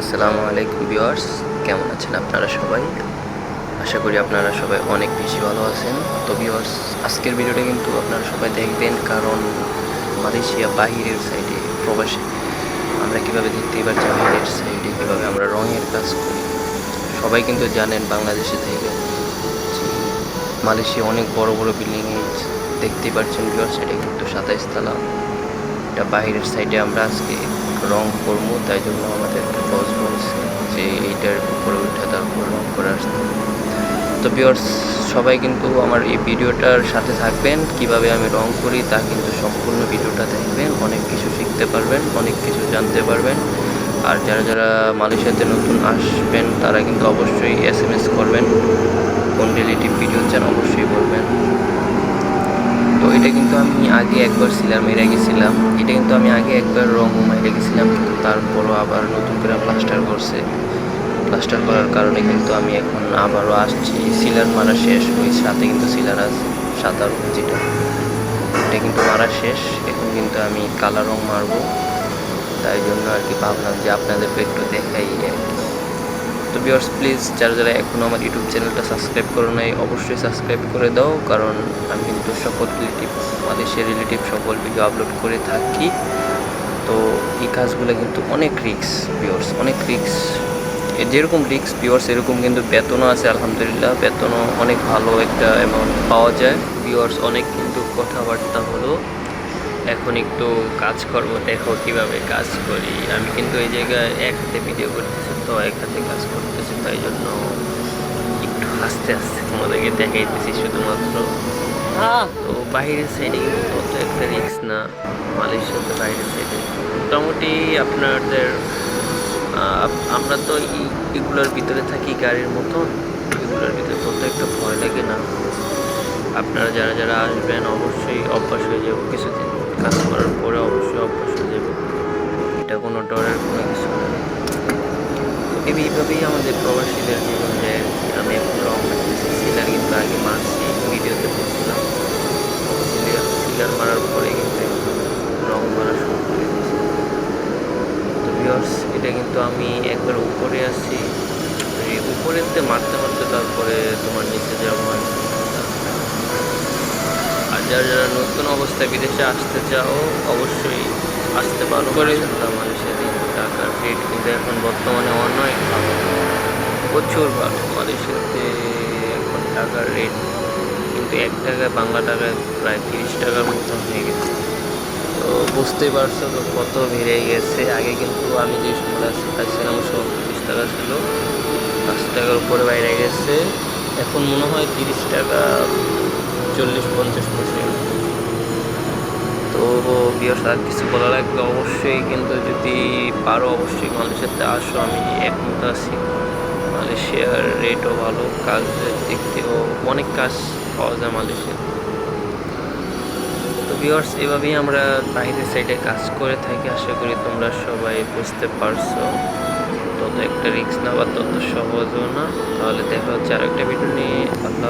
আসসালামু আলাইকুম ভিউয়ার্স, কেমন আছেন আপনারা সবাই? আশা করি আপনারা সবাই অনেক বেশি ভালো আছেন। তো ভিউয়ার্স, আজকের ভিডিওটা কিন্তু আপনারা সবাই দেখবেন কারণ মালয়েশিয়া বাহিরের সাইডে প্রবাসী। আমরা কীভাবে দেখতে পাচ্ছি বাহিরের সাইডে, কীভাবে আমরা রঙের কাজ করি। সবাই কিন্তু জানেন বাংলাদেশে থেকে মালয়েশিয়া অনেক বড় বড় বিল্ডিং দেখতেই পাচ্ছেন ভিউয়ার্স, এটা কিন্তু সাতাইশ তালা। এটা বাইরের সাইডে আমরা আজকে রং করব, তাই জন্য আমাদের বস বলছে যে এইটার উপরে উঠে তারপর রং করে আসতে। তো বিয়ার্স সবাই কিন্তু আমার এই ভিডিওটার সাথে থাকবেন, কীভাবে আমি রং করি তা কিন্তু সম্পূর্ণ ভিডিওটা দেখবেন, অনেক কিছু শিখতে পারবেন, অনেক কিছু জানতে পারবেন। আর যারা যারা মালয়েশিয়াতে নতুন আসবেন, তারা কিন্তু অবশ্যই এস এম এস করবেন। কোন রিলেটিভ ভিডিও চান অবশ্যই বলবেন। এটা কিন্তু আমি আগে একবার সিলার মেরে গেছিলাম। এটা কিন্তু আমি আগে একবার রং মেরে গেছিলাম, কিন্তু তারপরও আবার নতুন করে প্লাস্টার করছে। প্লাস্টার করার কারণে কিন্তু আমি এখন আবারও আসছি। সিলার মারা শেষ, ওই সাথে কিন্তু সিলার আছে, সাদা রং যেটা। এটা কিন্তু মারা শেষ, এখন কিন্তু আমি কালা রং মারবো। তাই জন্য আর কি ভাবলাম যে আপনাদেরকে একটু দেখাই আর কি। তো ভিউয়ার্স প্লিজ যারা যারা এখনও আমার ইউটিউব চ্যানেলটা সাবস্ক্রাইব করো নাই, অবশ্যই সাবস্ক্রাইব করে দাও, কারণ আমি কিন্তু সকল রিলেটিভ মালয়েশিয়ার রিলেটিভ সকল ভিডিও আপলোড করে থাকি। তো এই কাজগুলো কিন্তু অনেক রিক্স ভিউয়ার্স অনেক রিক্স যেরকম রিক্স ভিউয়ার্স এরকম কিন্তু বেতনও আছে, আলহামদুলিল্লাহ। বেতনও অনেক ভালো একটা অ্যামাউন্ট পাওয়া যায়। ভিউয়ার্স অনেক কিন্তু কথাবার্তা হলো। এখন একটু কাজ করব দেখো কীভাবে কাজ করি। আমি কিন্তু এই জায়গায় এক হাতে ভিডিও করতেছি তো এক হাতে কাজ করতেছি তাই জন্য একটু আস্তে আস্তে তোমাদেরকে দেখাইতেছি শুধুমাত্র। তো বাইরের সাইডে কিন্তু অত একটা রিক্স না মালয়েশিয়াতে বাইরের সাইডে মোটামুটি আপনাদের আমরা তো এগুলোর ভিতরে থাকি গাড়ির মতন এগুলোর ভিতরে তত একটা ভয় লাগে না। আপনারা যারা যারা আসবেন অবশ্যই অভ্যাস হয়ে যাবে কিছুদিন। কাজ করার পরে অবশ্যই অভ্যাস হয়ে যাবে এটা কোনো ডরের কোনো কিছু না। এইভাবেই আমাদের প্রবাসীদের জীবন যায়। আমি এখন রং মারতেছি সিলার কিন্তু আগে মারছি ভিডিওতে বলছিলাম। সিলার সিলার মারার পরে কিন্তু রং মারা শুরু করে দিয়েছি। তো ভিউয়ার্স এটা কিন্তু আমি একবার উপরে এই উপরেতে মারতে মারতে তারপরে তোমার নিচে কি। আর যারা যারা নতুন অবস্থায় বিদেশে আসতে চাও অবশ্যই আসতে পারো। করে মালয়েশিয়া তিন টাকার রেট কিন্তু এখন বর্তমানে অনেক ভালো। প্রচুর ভালো। মালয়েশিয়াতে এখন টাকার রেট কিন্তু এক টাকায় বাংলা টাকায় প্রায় তিরিশ টাকার মতন হয়ে গেছে। তো বুঝতেই পারছ তো কত বেড়ে গেছে। আগে কিন্তু আমি যে সময় পাইছিলাম চল্লিশ টাকা ছিল। পাঁচ টাকার উপরে বাইরে গেছে। এখন মনে হয় তিরিশ টাকা চল্লিশ পঞ্চাশ পার্সেন্ট তো বিয়ার আর কিছু বলা লাগবে? অবশ্যই কিন্তু যদি পারো, অবশ্যই মালয়েশিয়াতে আসো। আমি একমত আছি। মালয়েশিয়ার রেটও ভালো, কাজের দিক থেকেও অনেক কাজ পাওয়া যায় মালয়েশিয়া তো ভিউয়ার্স এভাবেই আমরা বাইরের সাইডে কাজ করে থাকি। আশা করি তোমরা সবাই বুঝতে পারছ। তত একটা রিস্ক না বা তত সহজও না। তাহলে দেখা হচ্ছে আরেকটা ভিডিও নিয়ে।